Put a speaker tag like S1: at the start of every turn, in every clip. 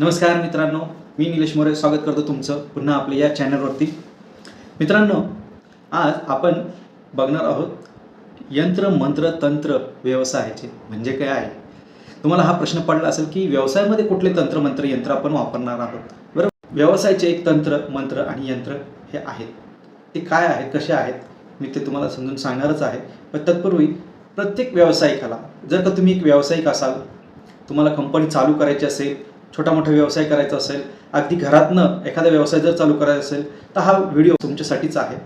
S1: नमस्कार मित्रांनो मी निलेश मोरे स्वागत करतो तुमचं पुन्हा आपल्या या चॅनलवरती. मित्रांनो आज आपण बघणार आहोत यंत्र मंत्र तंत्र व्यवसायाचे म्हणजे काय आहे? तुम्हाला हा प्रश्न पडला असेल की व्यवसायामध्ये कुठले तंत्र मंत्र यंत्र आपण वापरणार आहोत? बरं व्यवसायाचे एक तंत्र मंत्र आणि यंत्र हे आहेत. ते काय आहेत कसे आहेत मी ते तुम्हाला समजून सांगणारच आहे. पण तत्पूर्वी प्रत्येक व्यावसायिकाला जर का तुम्ही एक व्यावसायिक असाल तुम्हाला कंपनी चालू करायची असेल छोटा मोठा व्यवसाय करायचा असेल अगदी घरातनं एखादा व्यवसाय जर चालू करायचा असेल तर हा व्हिडिओ तुमच्यासाठीच आहे.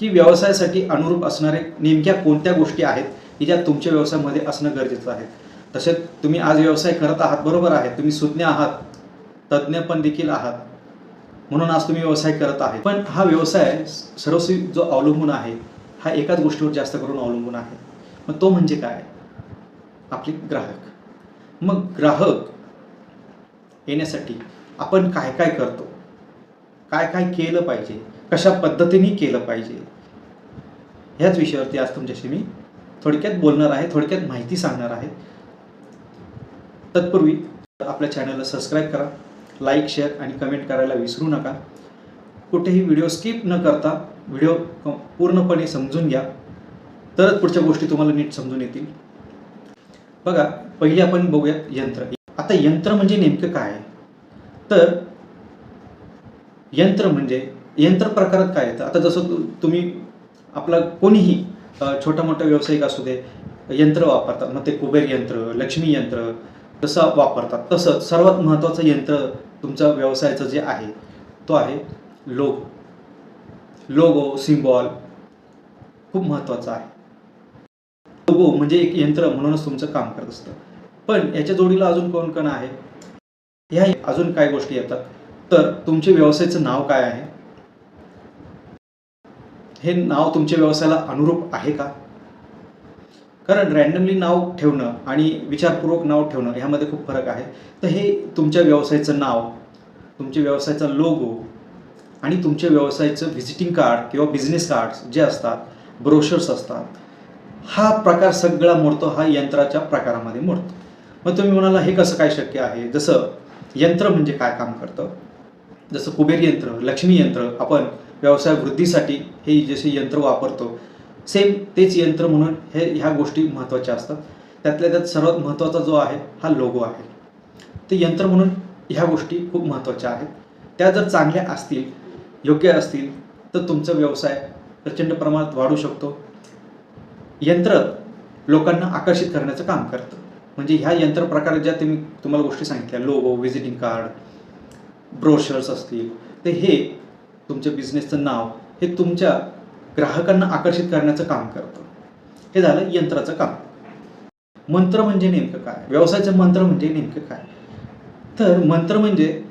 S1: की व्यवसायासाठी अनुरूप असणारे नेमक्या कोणत्या गोष्टी आहेत की ज्या तुमच्या व्यवसायामध्ये असणं गरजेचं आहे. तसेच तुम्ही आज व्यवसाय करत आहात बरोबर आहे. तुम्ही सुज्ञ आहात तज्ज्ञ पण देखील आहात. म्हणून आज तुम्ही व्यवसाय करत आहे. पण हा व्यवसाय सर्वस्वी जो अवलंबून आहे हा एकाच गोष्टीवर जास्त करून अवलंबून आहे. मग तो म्हणजे काय? आपले ग्राहक. मग ग्राहक येण्यासाठी आपण काय काय करतो? काय काय केलं पाहिजे? कशा पद्धतीने केलं पाहिजे? ह्याच विषयावरती आज तुमच्याशी मी थोडक्यात बोलणार आहे थोडक्यात माहिती सांगणार आहे. तत्पूर्वी आपल्या चॅनलला सबस्क्राईब करा लाईक शेअर आणि कमेंट करायला विसरू नका. कुठेही व्हिडिओ स्किप न करता व्हिडिओ पूर्णपणे समजून घ्या. तरच पुढच्या गोष्टी तुम्हाला नीट समजून येतील. बघा पहिले आपण बघूयात यंत्र. आता यंत्र म्हणजे नेमकं काय? आहे तर यंत्र म्हणजे यंत्र प्रकारात काय येतं? आता जसं तुम्ही आपला कोणीही छोटा मोठा व्यावसायिक असू दे यंत्र वापरतात. मग ते कुबेर यंत्र लक्ष्मी यंत्र तसं वापरतात. तसं सर्वात महत्त्वाचं यंत्र तुमचा व्यवसायाचं जे आहे तो आहे लोगो. लोगो सिम्बॉल खूप महत्त्वाचा आहे. लोगो म्हणजे एक यंत्र म्हणूनच तुमचं काम करत असतं. पण याच्या जोडीला अजून कोण कोण आहे? ह्या अजून काय गोष्टी येतात. तर तुमचे व्यवसायाचं नाव काय आहे? हे नाव तुमच्या व्यवसायाला अनुरूप आहे का? कारण रॅन्डमली नाव ठेवणं आणि विचारपूर्वक नाव ठेवणं ह्यामध्ये खूप फरक आहे. तर हे तुमच्या व्यवसायाचं नाव तुमच्या व्यवसायाचा लोगो आणि तुमच्या व्यवसायाचं व्हिजिटिंग कार्ड किंवा बिझनेस कार्ड्स जे असतात ब्रोशर्स असतात हा प्रकार सगळा मोडतो हा यंत्राच्या प्रकारामध्ये मोडतो. मग तुम्ही म्हणाला हे कसं काय शक्य आहे? जसं यंत्र म्हणजे काय काम करतं? जसं कुबेर यंत्र लक्ष्मी यंत्र आपण व्यवसाय वृद्धीसाठी हे जसे यंत्र वापरतो सेम तेच यंत्र म्हणून हे ह्या गोष्टी महत्त्वाच्या असतात. त्यातल्या त्यात सर्वात महत्त्वाचा जो आहे हा लोगो आहे. ते यंत्र म्हणून ह्या गोष्टी खूप महत्त्वाच्या आहेत. त्या जर चांगल्या असतील योग्य असतील तर तुमचा व्यवसाय प्रचंड प्रमाणात वाढू शकतो. यंत्र लोकांना आकर्षित करण्याचं काम करतं. म्हणजे ह्या यंत्र प्रकारे ज्या तुम्ही तुम्हाला गोष्टी सांगितल्या लोगो व्हिजिटिंग कार्ड ब्रोशर्स असतील ते हे तुमच्या बिझनेसचं नाव हे तुमच्या ग्राहकांना आकर्षित करण्याचं काम करतं. हे झालं यंत्राचं काम. मंत्र म्हणजे नेमकं काय? व्यवसायाचं मंत्र म्हणजे नेमकं काय? तर मंत्र म्हणजे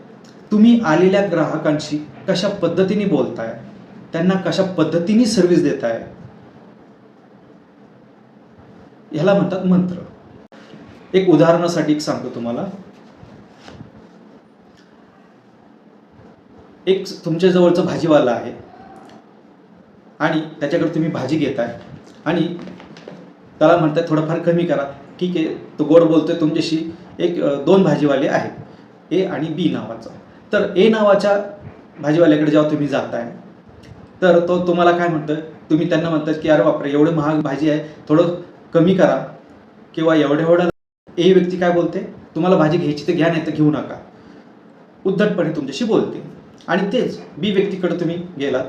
S1: तुम्ही आलेल्या ग्राहकांशी कशा पद्धतीने बोलताय त्यांना कशा पद्धतीने सर्व्हिस देताय ह्याला म्हणतात मंत्र. एक उदाहरणासाठी एक सांगतो तुम्हाला. एक तुमच्या जवळचा भाजीवाला आहे. आणि त्याच्याकडे तुम्ही भाजी घेताय. आणि त्याला म्हणताय थोडंफार कमी करा. ठीक आहे तो गोड बोलतोय तुमच्याशी. एक दोन भाजीवाले आहेत. ए आणि बी नावाचा. तर ए नावाच्या भाजीवाल्याकडे जेव्हा तुम्ही जाताय तर तो तुम्हाला काय म्हणतोय? तुम्ही त्यांना म्हणतात की अरे बापरे एवढं महाग भाजी आहे. थोडं कमी करा. किंवा एवढं एवढं ए व्यक्ती काय बोलते? तुम्हाला भाजी घ्यायची तर घ्या नाही तर घेऊ नका. उद्धटपणे तुमच्याशी बोलते. आणि तेच बी व्यक्तीकडे तुम्ही गेलात.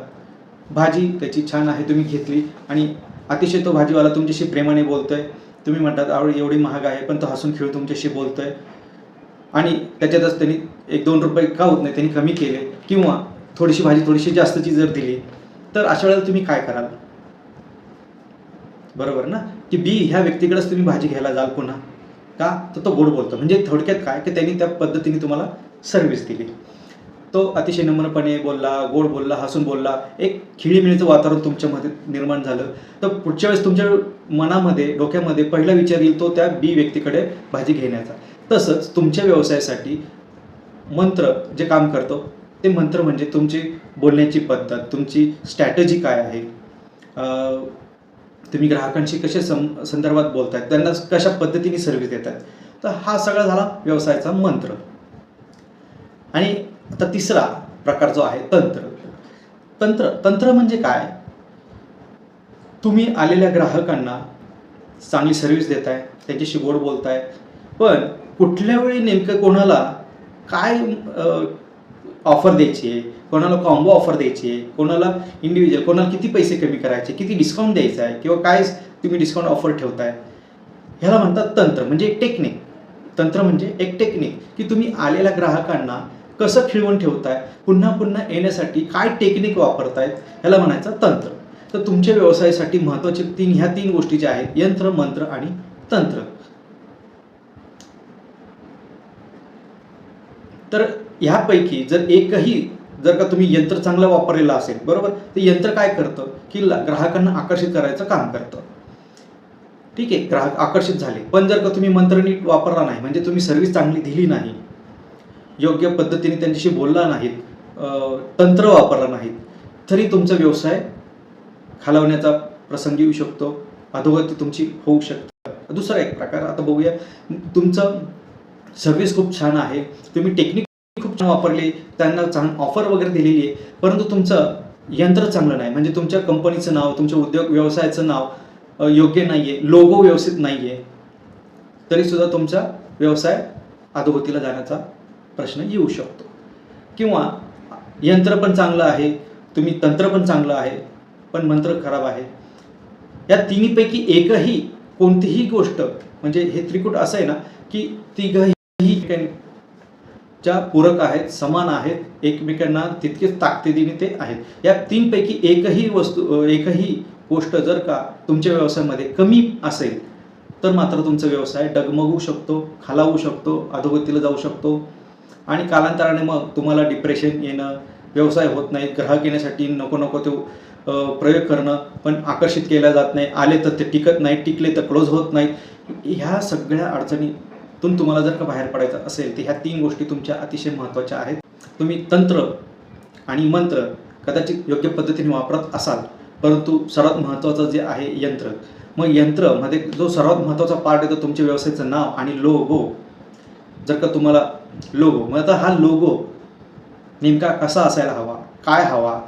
S1: भाजी त्याची छान आहे तुम्ही घेतली. आणि अतिशय तो भाजीवाला तुमच्याशी प्रेमाने बोलतोय. तुम्ही म्हणतात आवड एवढी महाग आहे पण तो हसून खेळ तुमच्याशी बोलतोय. आणि त्याच्यातच त्यांनी एक दोन रुपये का होत नाही त्यांनी कमी केले. किंवा थोडीशी भाजी थोडीशी जास्तची जर दिली तर अशा वेळेला तुम्ही काय कराल? बरोबर ना? की बी ह्या व्यक्तीकडेच तुम्ही भाजी घ्यायला जाल पुन्हा. का? तर तो गोड बोलतो. म्हणजे थोडक्यात काय? की त्यांनी त्या पद्धतीने तुम्हाला सर्व्हिस दिली. तो अतिशय नम्रपणे बोलला गोड बोलला हसून बोलला. एक खिळीमिळीचं वातावरण तुमच्यामध्ये निर्माण झालं. तर पुढच्या वेळेस तुमच्या मनामध्ये डोक्यामध्ये पहिला विचार येईल तो त्या बी व्यक्तीकडे भाजी घेण्याचा. तसंच तुमच्या व्यवसायासाठी मंत्र जे काम करतो ते मंत्र म्हणजे तुमची बोलण्याची पद्धत तुमची स्ट्रॅटजी काय आहे? तुम्ही ग्राहकांशी कशा सं संदर्भात बोलतायत त्यांना कशा पद्धतीने सर्व्हिस देतात तर हा सगळा झाला व्यवसायाचा मंत्र. आणि आता तिसरा प्रकार जो आहे तंत्र. तंत्र तंत्र म्हणजे काय? तुम्ही आलेल्या ग्राहकांना चांगली सर्व्हिस देताय त्यांच्याशी गोड बोलताय पण कुठल्या वेळी नेमकं कोणाला काय ऑफर द्यायची आहे कोणाला कॉम्बो ऑफर द्यायची आहे कोणाला इंडिव्हिज्युअल कोणाला किती पैसे कमी करायचे किती डिस्काउंट द्यायचा आहे किंवा काय तुम्ही डिस्काउंट ऑफर ठेवताय. ह्याला म्हणतात तंत्र म्हणजे एक टेक्निक तंत्र म्हणजे एक टेक्निक की तुम्ही आलेल्या ग्राहकांना कसं खिळवून ठेवताय पुन्हा पुन्हा येण्यासाठी काय टेक्निक वापरतायत ह्याला म्हणायचं तंत्र. तर तुमच्या व्यवसायासाठी महत्त्वाचे तीन ह्या तीन गोष्टी ज्या आहेत यंत्र मंत्र आणि तंत्र. तर ह्यापैकी जर एकही जर का तुम्ही यंत्र चांगलं वापरलेलं असेल बरोबर? ते यंत्र काय करतं? की ग्राहकांना आकर्षित करायचं काम करतं. ठीक आहे ग्राहक आकर्षित झाले. पण जर का तुम्ही मंत्र नीट वापरला नाही म्हणजे तुम्ही सर्व्हिस चांगली दिली नाही योग्य पद्धतीने त्यांच्याशी बोलला नाहीत तंत्र वापरला नाहीत तरी तुमचा व्यवसाय खालवण्याचा प्रसंग येऊ शकतो. अधोगती तुमची होऊ शकते. दुसरा एक प्रकार आता बघूया. तुमचं सर्व्हिस खूप छान आहे. तुम्ही टेक्निक खूप छान वापरली. त्यांना चांग ऑफर वगैरे दिलेली आहे. परंतु तुमचं यंत्र चांगलं नाही. म्हणजे तुमच्या कंपनीचं नाव तुमच्या उद्योग व्यवसायाचं नाव योग्य नाही आहे लोगो व्यवस्थित नाही आहे तरीसुद्धा तुमचा व्यवसाय अधोगतीला जाण्याचा प्रश्न येऊ शकतो. किंवा यंत्र पण चांगलं आहे. तुम्ही तंत्र पण चांगलं आहे. पण मंत्र खराब आहे. या तिन्हीपैकी एकही कोणतीही गोष्ट म्हणजे हे त्रिकूट असं आहे ना की तिघही ही ज्या पूरक आहेत समान आहेत एकमेकांना तितकेच ताकदीने ते आहेत. या तीनपैकी एकही वस्तू एकही गोष्ट जर का तुमच्या व्यवसायामध्ये कमी असेल तर मात्र तुमचा व्यवसाय डगमगू शकतो खालावू शकतो अधोगतीला जाऊ शकतो. आणि कालांतराने मग तुम्हाला डिप्रेशन येणं व्यवसाय होत नाही ग्राहक येण्यासाठी नको नको तो प्रयोग करणं पण आकर्षित केल्या जात नाही. आले तर ते टिकत नाही टिकले तर क्लोज होत नाही. ह्या सगळ्या अडचणी अडचणीतून तुम्हाला जर का बाहेर पडायचं असेल तर ह्या तीन गोष्टी तुमच्या अतिशय महत्त्वाच्या आहेत. तुम्ही तंत्र आणि मंत्र कदाचित योग्य पद्धतीने वापरत असाल परंतु सर्वात महत्त्वाचं जे आहे यंत्र. मग यंत्रमध्ये जो सर्वात महत्त्वाचा पार्ट येतो तुमच्या व्यवसायाचं नाव आणि लोगो जर का तुम्हाला लोगो मग आता हा लोगो नेमका कसा असायला हवा काय हवा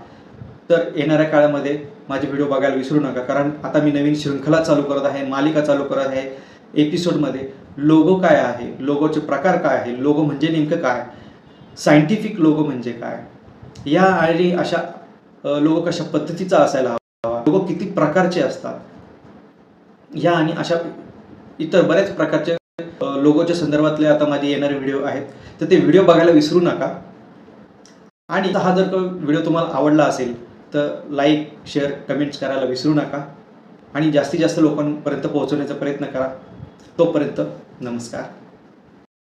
S1: तर येणाऱ्या काळामध्ये माझे व्हिडिओ बघायला विसरू नका कारण आता मी नवीन शृंखला चालू करत आहे मालिका चालू करत आहे एपिसोडमध्ये लोगो काय आहे? लोगोचे प्रकार काय आहे? लोगो म्हणजे नेमकं काय? सायंटिफिक लोगो म्हणजे काय? या आणि अशा लोगो कशा पद्धतीचा असायला हवा? लोगो किती प्रकारचे असतात? या आणि अशा इतर बऱ्याच प्रकारचे लोगोच्या संदर्भातले आता माझे येणारे व्हिडिओ आहेत. तर ते व्हिडिओ बघायला विसरू नका. आणि हा जर व्हिडिओ तुम्हाला आवडला असेल तर लाईक शेअर कमेंट्स करायला विसरू नका. आणि जास्तीत जास्त लोकांपर्यंत पोहोचवण्याचा प्रयत्न करा. तोपर्यंत नमस्कार